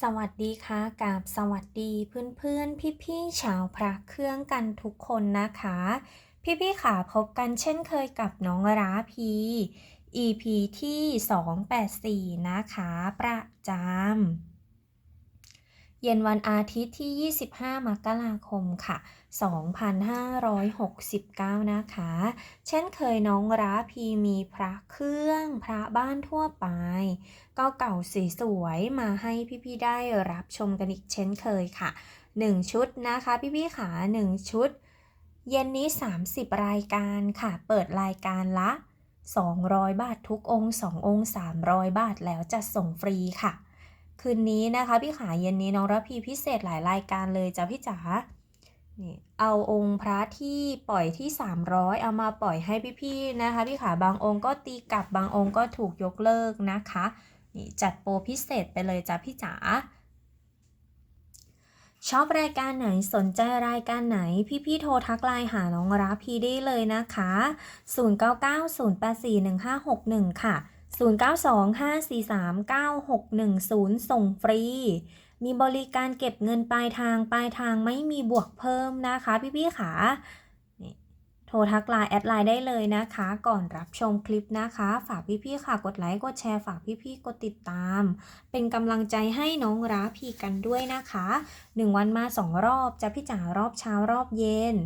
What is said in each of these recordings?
สวัสดีค่ะกับสวัสดีเพื่อนๆพี่ๆชาวพระเครื่องกันทุกคนนะคะ พี่ๆค่ะพบกันเช่นเคยกับน้องราพี EP ที่ 284 นะคะ ประจำ เย็นวันอาทิตย์ที่ 25 มกราคมค่ะ 2569 นะคะ เช่นเคยน้องราพีมีพระเครื่อง พระบ้านทั่วไป ก็เก่าสีสวยมาให้พี่ๆได้รับชมกันอีกเช่นเคยค่ะ 1 ชุดนะคะ พี่ๆขา1 ชุด เย็นนี้ 30 รายการค่ะ เปิดรายการละ 200 บาททุกองค์2องค์300 บาทแล้วจะส่งฟรีค่ะ คืนนี้นะคะ พี่ขาเย็นนี้น้องระพีพิเศษหลายรายการเลยจ้ะพี่จ๋านี่เอาองค์พระที่ปล่อยที่ 300 เอามาปล่อยให้พี่ๆนะคะ พี่ขาบางองค์ก็ตีกลับบางองค์ก็ถูกยกเลิกนะคะนี่จัดโปรพิเศษไปเลยจ้ะพี่จ๋าชอบรายการไหนสนใจรายการไหน พี่ๆโทรทักไลน์หาน้องรับพีได้เลยนะคะ 0990841561 ค่ะ 0925439610 ส่งฟรี มีบริการเก็บเงินปลายทางปลายทางไม่มีบวกเพิ่มนะคะ พี่ๆค่ะนี่โทรทักไลน์แอดไลน์ได้เลยนะคะ ก่อนรับชมคลิปนะคะ ฝากพี่ๆค่ะ กดไลค์กดแชร์ฝากพี่ๆกดติดตาม เป็นกำลังใจให้น้องราพีกันด้วยนะคะ 1 วันมา 2 รอบจะพี่จ๋ารอบเช้ารอบเย็น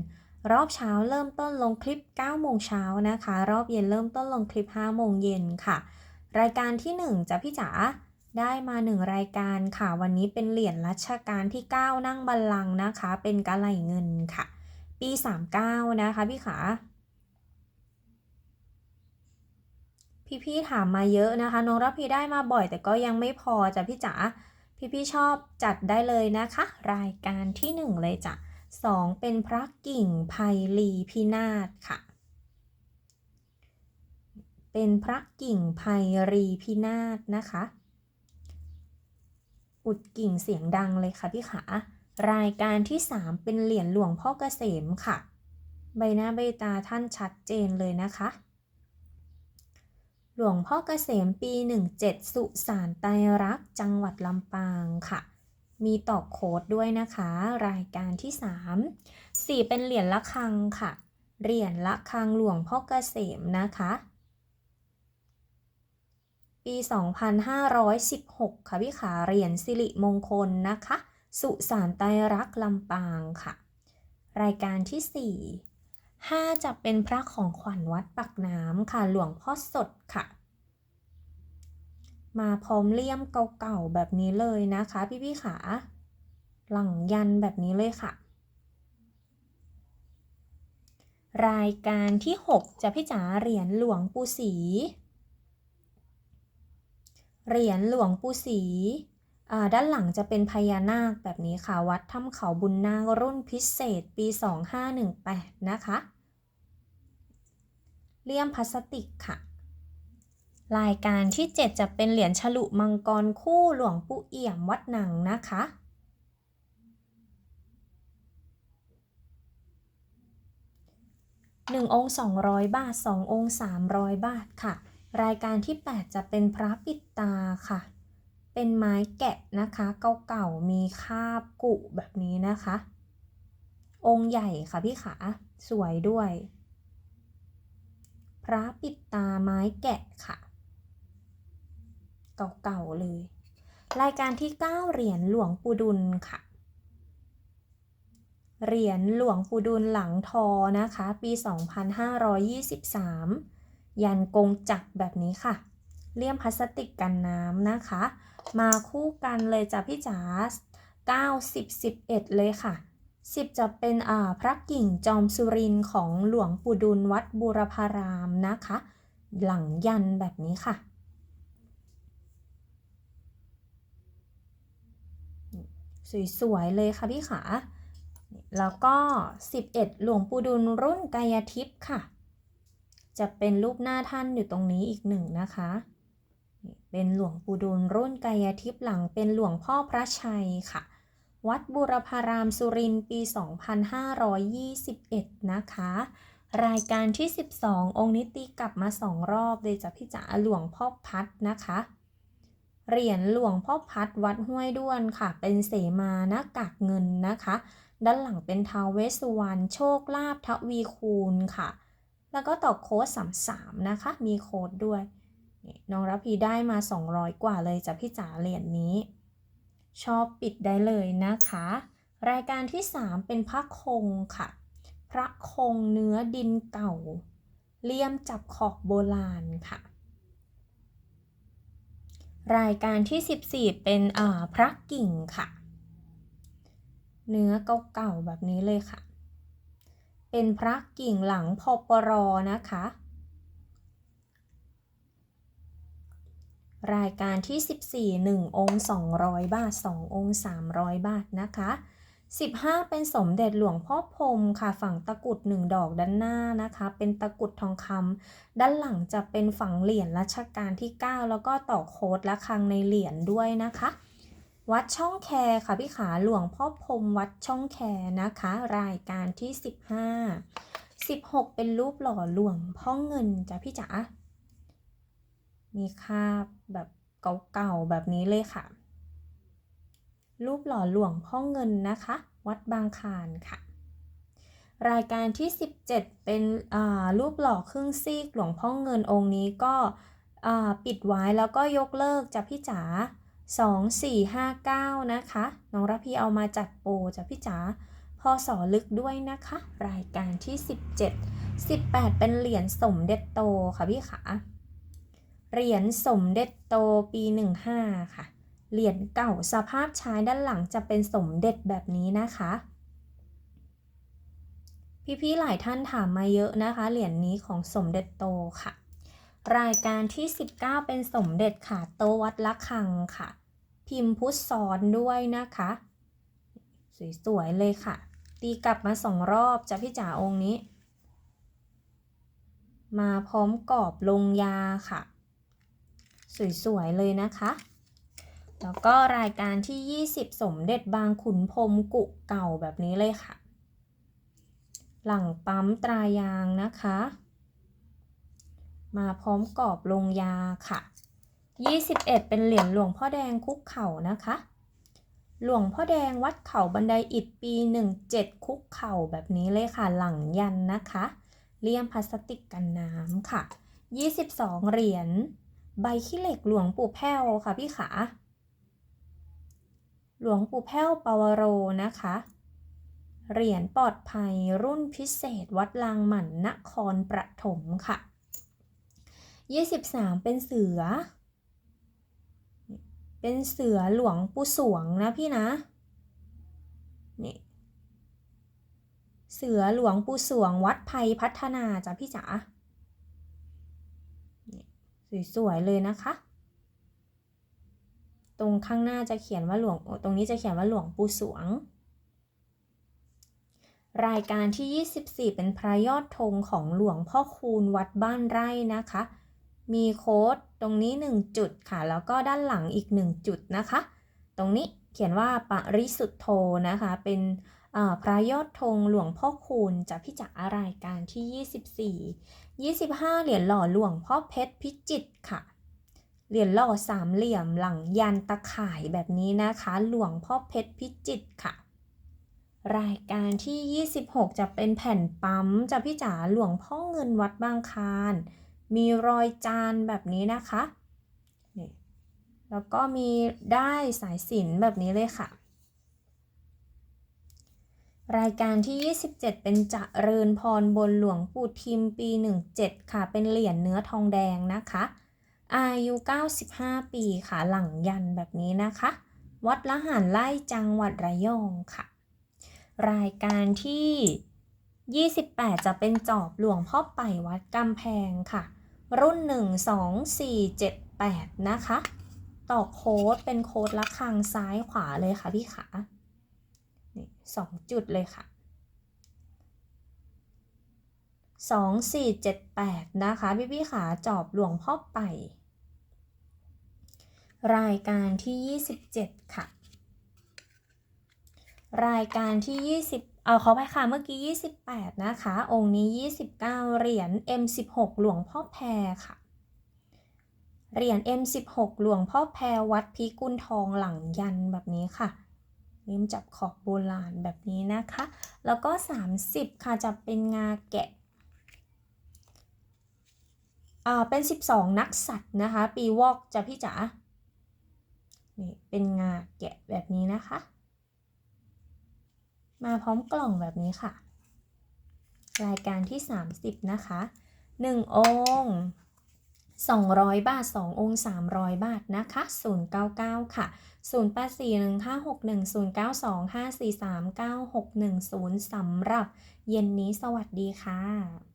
รอบเช้าเริ่มต้นลงคลิป9โมงเช้านะคะ รอบเย็นเริ่มต้นลงคลิป5โมงเย็นค่ะ รายการที่ 1จะพี่จ๋าได้มา 1 รายการค่ะ วันนี้เป็นเหรียญรัชกาลที่ 9 นั่งบัลลังก์นะคะ เป็นกะไหลเงินค่ะ ปี 39 นะคะพี่ขาพี่ๆถามมาเยอะนะคะน้องรับพีได้มาบ่อยแต่ก็ยังไม่พอจ้ะพี่จ๋าพี่ๆชอบจัดได้เลยนะคะ รายการที่ 1 เลยจ้ะ2เป็นพระกิ่งไพลีพินาศค่ะ เป็นพระกิ่งไพรีพินาศนะคะ อุดกิ่งเสียงดังเลยค่ะพี่ขารายการที่ 3 เป็นเหรียญหลวงพ่อเกษมค่ะ ใบหน้าใบตาท่านชัดเจนเลยนะคะ หลวงพ่อเกษมปี 17 สุสานไตรรักจังหวัดลำปางค่ะ มีตอกโค้ดด้วยนะคะ รายการที่ 3 4 เป็นเหรียญละคังค่ะ เหรียญละคังหลวงพ่อเกษมนะคะ ปี 2516 ค่ะพี่ขาเหรียญสิริมงคลนะคะ สุสานไตรักษ์ลำปางค่ะ รายการที่ 4 5จะเป็นพระของขวัญวัดปักน้ำค่ะหลวงพ่อสดค่ะ มาพร้อมเลี่ยมเก่าๆแบบนี้เลยนะคะ พี่ๆขา หลังยันแบบนี้เลยค่ะรายการที่ 6 จะพี่จ๋าเหรียญหลวงปู่ศรี เหรียญหลวงปู่ศรีด้านหลังจะเป็นพญานาคแบบนี้ค่ะ วัดถ้ำเขาบุญนาครุ่นพิเศษปี 2518 นะคะ เลี่ยมพลาสติกค่ะ รายการที่ 7 จะเป็นเหรียญฉลุมังกรคู่หลวงปู่เอี่ยมวัดหนังนะคะ1องค์200 บาท 2 องค์300 บาทค่ะ รายการที่ 8 จะเป็นพระปิดตาค่ะ เป็นไม้แกะนะคะเก่าๆ มีคาบกุแบบนี้นะคะ องค์ใหญ่ค่ะพี่ขา สวยด้วย พระปิดตาไม้แกะค่ะ เก่าๆ เลย รายการที่ 9 เหรียญหลวงปู่ดุลค่ะ เหรียญหลวงปู่ดุลหลังทอนะคะ ปี 2523 ยันกงจักแบบนี้ค่ะ เลี่ยมพลาสติกกันน้ำนะคะ มาคู่กันเลยจ้ะพี่จ๋า9 10 11 เลยค่ะ 10 จะเป็นพระกิ่งจอมสุรินของหลวงปู่ดุลวัดบูรพารามนะคะ หลังยันแบบนี้ค่ะสวยๆ เลยค่ะพี่ขา แล้วก็ 11 หลวงปู่ดุลรุ่นกายทิพย์ค่ะ จะเป็นรูปหน้าท่านอยู่ตรงนี้อีกหนึ่งนะคะ เป็นหลวงปู่ดุลรุ่นกายทิพย์หลังเป็นหลวงพ่อพระชัยค่ะ วัดบูรพารามสุรินทร์ปี 2521 นะคะ รายการที่ 12 องค์นิติกลับมาสองรอบเลยจ้ะพี่จ๋าหลวงพ่อพัดนะคะเหรียญหลวงพ่อพัดวัดห้วยด้วนค่ะ เป็นเสมาหน้ากากเงินนะคะ ด้านหลังเป็นท้าวเวสสุวรรณโชคลาภทวีคูณค่ะ แล้วก็ต่อโค้ด33นะคะ มีโค้ดด้วยนี่น้องรับพีได้มา 200 กว่าเลยจ้ะพี่จ๋าเหรียญนี้ ชอบปิดได้เลยนะคะ รายการที่ 3 เป็นพระคงค่ะ พระคงเนื้อดินเก่า เลี่ยมจับขอบโบราณค่ะ รายการที่ 14 เป็นอ่าพระกิ่งค่ะ เนื้อเก่าๆแบบนี้เลยค่ะ เป็นพระกิ่งหลังพปรนะคะ รายการที่ 14 1 องค์ 200 บาท 2 องค์ 300 บาทนะคะ 15 เป็นสมเด็จหลวงพ่อพรมค่ะฝั่งตะกุด 1 ดอกด้านหน้านะคะ เป็นตะกุดทองคำด้านหลังจะเป็นฝั่งเหรียญรัชกาลที่ 9 แล้วก็ต่อโค้ดและคังในเหรียญด้วยนะคะ วัดช่องแคค่ะพี่ขาหลวงพ่อพรมวัดช่องแคนะคะ รายการที่ 15 16 เป็นรูปหล่อหลวงพ่อเงินจ้ะพี่จ๋ามีคาบแบบเก่าๆแบบนี้เลยค่ะ รูปหล่อหลวงพ่อเงินนะคะ วัดบางคานค่ะ รายการที่ 17 เป็นรูปหล่อครึ่งซีกหลวงพ่อเงินองค์นี้ก็ปิดไว้แล้วก็ยกเลิกจากพี่จ๋า 2459 นะคะ น้องระพีเอามาจัดโปรจากพี่จ๋าพอสอลึกด้วยนะคะ รายการที่ 17 18 เป็นเหรียญสมเด็จโตค่ะพี่ขาเหรียญสมเด็จโตปี 15 ค่ะ เหรียญเก่าสภาพใช้ด้านหลังจะเป็นสมเด็จแบบนี้นะคะ พี่ๆหลายท่านถามมาเยอะนะคะ เหรียญนี้ของสมเด็จโตค่ะ รายการที่ 19 เป็นสมเด็จค่ะ โตวัดละคังค่ะ พิมพ์พุทธซ้อนด้วยนะคะ สวยๆเลยค่ะ ตีกลับมาสองรอบจะพี่จ๋าองค์นี้ มาพร้อมกรอบลงยาค่ะ สวยๆเลยนะคะแล้วก็รายการที่ 20 สมเด็จบางขุนพรมกุเก่าแบบนี้เลยค่ะ หลังปั๊มตรายางนะคะ มาพร้อมกรอบลงยาค่ะ 21 เป็นเหรียญหลวงพ่อแดงคุกเข่านะคะ หลวงพ่อแดงวัดเขาบันไดอิฐปี 17 คุกเข่าแบบนี้เลยค่ะหลังยันนะคะ เลี่ยมพลาสติกกันน้ำค่ะ 22 เหรียญใบขี้เหล็กหลวงปู่แพ้วค่ะพี่ขาหลวงปู่แพ้วปาวโรนะคะ เหรียญปลอดภัยรุ่นพิเศษวัดลางหมันนครประถมค่ะ 23 เป็นเสือ เป็นเสือหลวงปู่สวงนะพี่นะนี่เสือหลวงปู่สวงวัดไพพัฒนาจ้ะพี่จ๋าสวยๆเลยนะคะ ตรงข้างหน้าจะเขียนว่าหลวงตรงนี้จะเขียนว่าหลวงปู่สวง รายการที่ 24 เป็นพระยอดธงของหลวงพ่อคูณวัดบ้านไร่นะคะ มีโค้ดตรงนี้ 1 จุดค่ะ แล้วก็ด้านหลังอีก 1 จุดนะคะ ตรงนี้เขียนว่าปริสุทธโธนะคะ เป็นพระยอดธงหลวงพ่อคูณจากพี่จ๋ารายการที่ 24 25 เหรียญหล่อหลวงพ่อเพชรพิจิตค่ะ เหรียญหล่อสามเหลี่ยมหลังยันตะข่ายแบบนี้นะคะ หลวงพ่อเพชรพิจิตค่ะ รายการที่ 26 จะเป็นแผ่นปั๊มจะพี่จ๋าหลวงพ่อเงินวัดบางคาร มีรอยจานแบบนี้นะคะนี่แล้วก็มีได้สายสิญจนแบบนี้เลยค่ะ รายการที่ 27 เป็นจะเริญพรบนหลวงปู่ทิมปี 17 ค่ะ เป็นเหรียญเนื้อทองแดงนะคะ อายุ 95 ปีค่ะ หลังยันแบบนี้นะคะ วัดละหารไล่จังหวัดระยองค่ะ รายการที่ 28 จะเป็นจอบหลวงพ่อไปวัดกำแพงค่ะ รุ่น 1 2 4 7 8 นะคะ ต่อโค้ดเป็นโค้ดละครังซ้ายขวาเลยค่ะพี่ขาสองจุดเลยค่ะสองสี่เจ็ดแปดนะคะ พี่พี่ขาจอบหลวงพ่อไป รายการที่ยี่สิบเจ็ดค่ะ รายการที่ยี่สิบ เออขอไปค่ะเมื่อกี้ยี่สิบแปดนะคะ องค์นี้ยี่สิบเก้าเหรียญ M16 หลวงพ่อแพรค่ะ เหรียญ M16 หลวงพ่อแพรวัดพิกุลทองหลังยันแบบนี้ค่ะริมจับขอบโบราณแบบนี้นะคะ แล้วก็ 30 ค่ะจะเป็นงาแกะอ่าเป็น 12 นักสัตว์นะคะ ปีวอกจะพี่จ๋านี่เป็นงาแกะแบบนี้นะคะ มาพร้อมกล่องแบบนี้ค่ะ รายการที่ 30 นะคะ 1 องค์ 200 บาท 2 องค์ 300 บาทนะคะ 099 ค่ะ 0841561092543961 0สำหรับเย็นนี้สวัสดีค่ะ